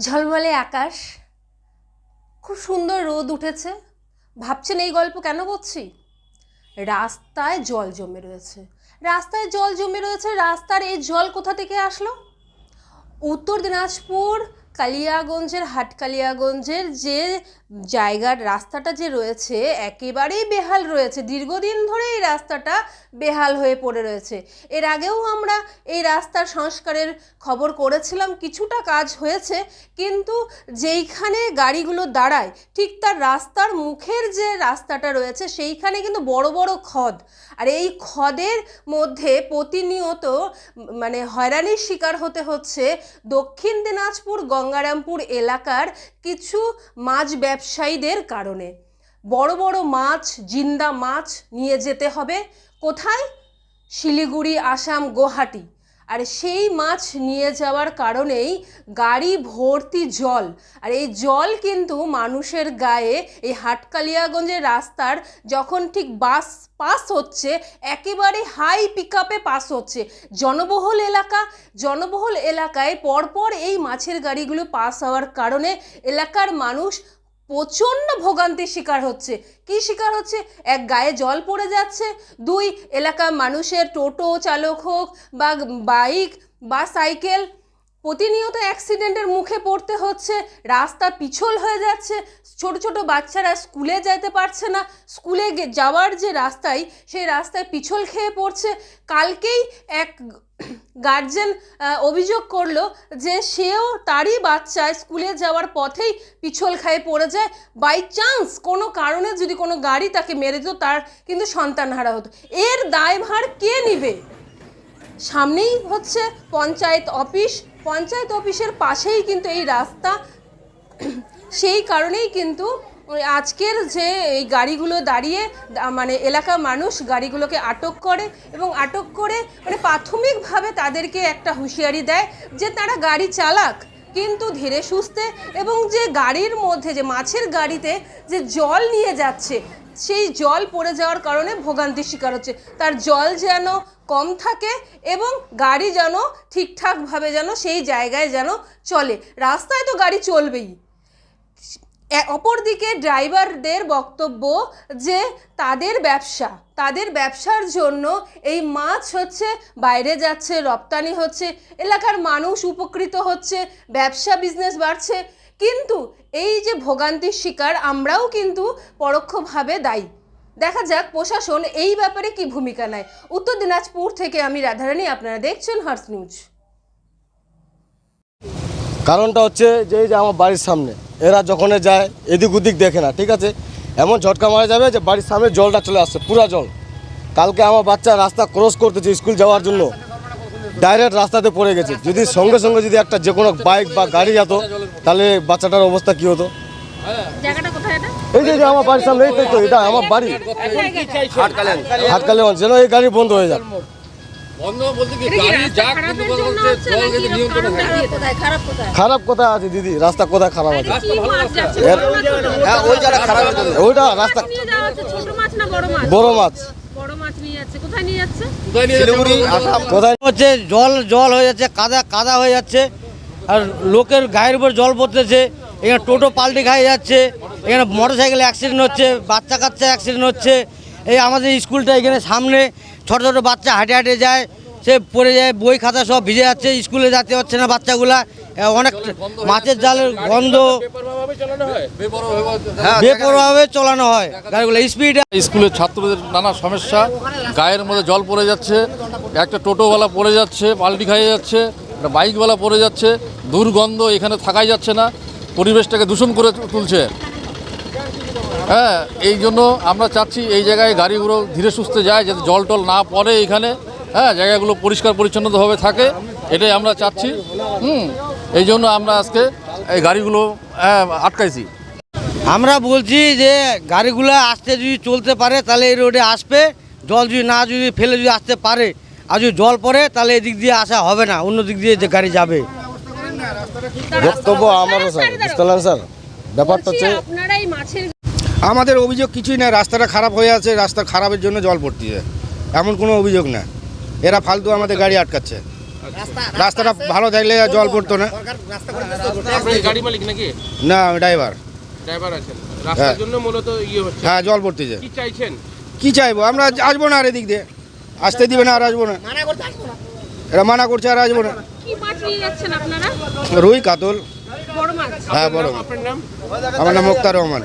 ঝলমলে আকাশ। খুব সুন্দর রোদ উঠেছে। ভাবছেন এই গল্প কেন বলছি? রাস্তায় জল জমে রয়েছে। রাস্তায় জল জমে রয়েছে, রাস্তার এই জল কোথা থেকে আসলো? উত্তর দিনাজপুর কালিয়াগঞ্জের হাট কালিয়াগঞ্জের যে জায়গার রাস্তাটা যে রয়েছে, একেবারেই বেহাল রয়েছে। দীর্ঘদিন ধরে এই রাস্তাটা বেহাল হয়ে পড়ে রয়েছে। এর আগেও আমরা এই রাস্তার সংস্কারের খবর করেছিলাম, কিছুটা কাজ হয়েছে, কিন্তু যেইখানে গাড়িগুলো দাঁড়ায়, ঠিক তার রাস্তার মুখের যে রাস্তাটা রয়েছে, সেইখানে কিন্তু বড় বড় খদ। আর এই খদের মধ্যে প্রতিনিয়ত মানে হয়রানির শিকার হতে হচ্ছে দক্ষিণ দিনাজপুর গঙ্গারামপুর এলাকার কিছু মাছ ব্যবসায়ীদের কারণে। বড় বড় মাছ, জিন্দা মাছ নিয়ে যেতে হবে। কোথায়? শিলিগুড়ি, আসাম, গুয়াহাটি। আর সেই মাছ নিয়ে যাওয়ার কারণেই গাড়ি ভর্তি জল। আর এই জল কিন্তু মানুষের গায়ে এই হাটকালিয়াগঞ্জের রাস্তার যখন ঠিক বাস পাস হচ্ছে, একেবারে হাই পিকআপে পাস হচ্ছে। জনবহুল এলাকা, জনবহুল এলাকায় পরপর এই মাছের গাড়িগুলো পাস হওয়ার কারণে এলাকার মানুষ প্রচণ্ড ভোগান্তির শিকার হচ্ছে। কি শিকার হচ্ছে? এক গায়ে জল পড়ে যাচ্ছে, দুই এলাকার মানুষের টোটো চালক হোক বা বাইক বা সাইকেল প্রতিনিয়ত অ্যাক্সিডেন্টের মুখে পড়তে হচ্ছে, রাস্তা পিছল হয়ে যাচ্ছে, ছোট ছোট বাচ্চারা স্কুলে যেতে পারছে না, স্কুলে যাওয়ার যে রাস্তায় সেই রাস্তায় পিছল খেয়ে পড়ছে। কালকেই এক গার্জেন অভিযোগ করল যে সেও তারই বাচ্চা স্কুলে যাওয়ার পথেই পিছল খায়ে পড়ে যায়। বাই চান্স কোনো কারণে যদি কোনো গাড়ি তাকে মেরে দিত, তার কিন্তু সন্তান হারা হতো। এর দায়ভার কে নিবে? সামনেই হচ্ছে পঞ্চায়েত অফিস। পঞ্চায়েত অফিসের পাশেই কিন্তু এই রাস্তা। সেই কারণেই কিন্তু আজকের যে এই গাড়িগুলো দাঁড়িয়ে মানে এলাকার মানুষ গাড়িগুলোকে আটক করে এবং আটক করে মানে প্রাথমিকভাবে তাদেরকে একটা হুঁশিয়ারি দেয় যে তারা গাড়ি চালাক, কিন্তু ধীরে সুস্থে এবং যে গাড়ির মধ্যে, যে মাছের গাড়িতে যে জল নিয়ে যাচ্ছে, সেই জল পড়ে যাওয়ার কারণে ভোগান্তির শিকার হচ্ছে। তার জল যেন কম থাকে এবং গাড়ি যেন ঠিকঠাকভাবে যেন সেই জায়গায় যেন চলে। রাস্তায় তো গাড়ি চলবেই। অপরদিকে ড্রাইভারদের বক্তব্য যে তাদের ব্যবসা, তাদের ব্যবসার জন্য এই মাছ হচ্ছে বাইরে যাচ্ছে, রপ্তানি হচ্ছে, এলাকার মানুষ উপকৃত হচ্ছে, ব্যবসা বিজনেস বাড়ছে। কিন্তু এই যে ভোগান্তির শিকার, আমরাও কিন্তু পরোক্ষভাবে দায়ী। দেখা যাক প্রশাসন এই ব্যাপারে কি ভূমিকা নেয়। উত্তর দিনাজপুর থেকে আমি রাধারানী, আপনারা দেখছেন হার্স নিউজ কারণটা হচ্ছে যে আমার বাড়ির সামনে এরা যখন যায় এদিক ওদিক দেখে না ঠিক আছে? এমন ঝটকা মারা যাবে যে বাড়ির সামনে জলটা চলে আসছে পুরা জল। কালকে আমার বাচ্চা রাস্তা ক্রস করতেছে স্কুল যাওয়ার জন্য। ডাইরেক্ট রাস্তাতে পড়ে গেছে। যদি সঙ্গে সঙ্গে যদি একটা যে কোনো বাইক বা গাড়ি যেত তাহলে বাচ্চাটার অবস্থা কী হতো? জায়গাটা কোথায় এটা? এই যে আমার বাড়ির সামনে তো, এই তো এটা আমার বাড়ি। হাটকালে যেন এই গাড়ি বন্ধ হয়ে যাক খারাপ কোথায়? আছে দিদি? রাস্তা কোথায় খারাপ আছে? ওইটা রাস্তা নিয়ে যাওয়া হচ্ছে? ছোট মাছ না বড় মাছ? বড় মাছ। বড় মাছ নিয়ে যাচ্ছে। কোথায় নিয়ে যাচ্ছে? কোথায় নিয়ে শিলিগুড়ি যাচ্ছে? আসাম। কোথায়? হচ্ছে জল জল হয়ে যাচ্ছে কাদা কাদা হয়ে যাচ্ছে। আর লোকের গায়ের উপর জল পড়তেছে। এখানে টোটো পাল্টে খাইয়ে যাচ্ছে। এখানে মোটর সাইকেল অ্যাক্সিডেন্ট হচ্ছে বাচ্চা কাচ্চা অ্যাক্সিডেন্ট হচ্ছে। এই আমাদের স্কুলটা এখানে সামনে। ছোট ছোট বাচ্চা হাঁটে হাঁটে যায়, সে পড়ে যায়, বই খাতা সব ভিজে যাচ্ছে, স্কুলে যেতে হচ্ছে না বাচ্চাগুলা। অনেক মাছের জালের গন্ধ। হয়? বেপরোয়াভাবে চালানো হয় গাড়িগুলো। স্পিড স্কুলের ছাত্রদের নানা সমস্যা, গায়ের মধ্যে জল পড়ে যাচ্ছে, একটা টোটোওয়ালা পড়ে যাচ্ছে পাল্টি খাইয়ে যাচ্ছে, একটা বাইকওয়ালা পড়ে যাচ্ছে, দুর্গন্ধ এখানে থাকাই যাচ্ছে না, পরিবেশটাকে দূষণ করে তুলছে। হ্যাঁ এই জন্য আমরা চাচ্ছি এই জায়গায় গাড়িগুলো ধীরে সুস্থে যায় যাতে জল টল না পড়ে এখানে। হ্যাঁ জায়গাগুলো পরিষ্কার পরিচ্ছন্নভাবে থাকে এটাই আমরা চাচ্ছি। হুম এই জন্য আমরা আজকে এই গাড়িগুলো হ্যাঁ, আটকাইছি। আমরা বলছি যে গাড়িগুলো আসতে যদি চলতে পারে তাহলে এই রোডে আসবে। জল যদি না যদি ফেলে যদি আসতে পারে আর যদি জল পড়ে তাহলে এদিক দিয়ে আসা হবে না অন্য দিক দিয়ে যে গাড়ি যাবে। বক্তব্য আমারও স্যার বুঝতে পারলেন স্যার? ব্যাপারটা হচ্ছে আমাদের অভিযোগ কিছুই না রাস্তাটা খারাপ হয়ে আছে রাস্তা খারাপের জন্য জল পড়তেছে এমন কোনো অভিযোগ না এরা ফালতু আমাদের গাড়ি আটকাচ্ছে। রাস্তাটা ভালো থাকলে জল পড়তো না। আপনি গাড়ি মালিক নাকি? না ড্রাইভার। ড্রাইভার হ্যাঁ। রাস্তার জন্য মূলত ইয়ে হচ্ছে। হ্যাঁ জল পড়তেছে। কি কি চাইব? আমরা আসব না আর এদিক দিয়ে। আসতে দিবে না আর আসব না। এরা মানা করছে আর আসব না। রুই কাতল। হ্যাঁ বড় আমার নাম মুক্তার রহমান।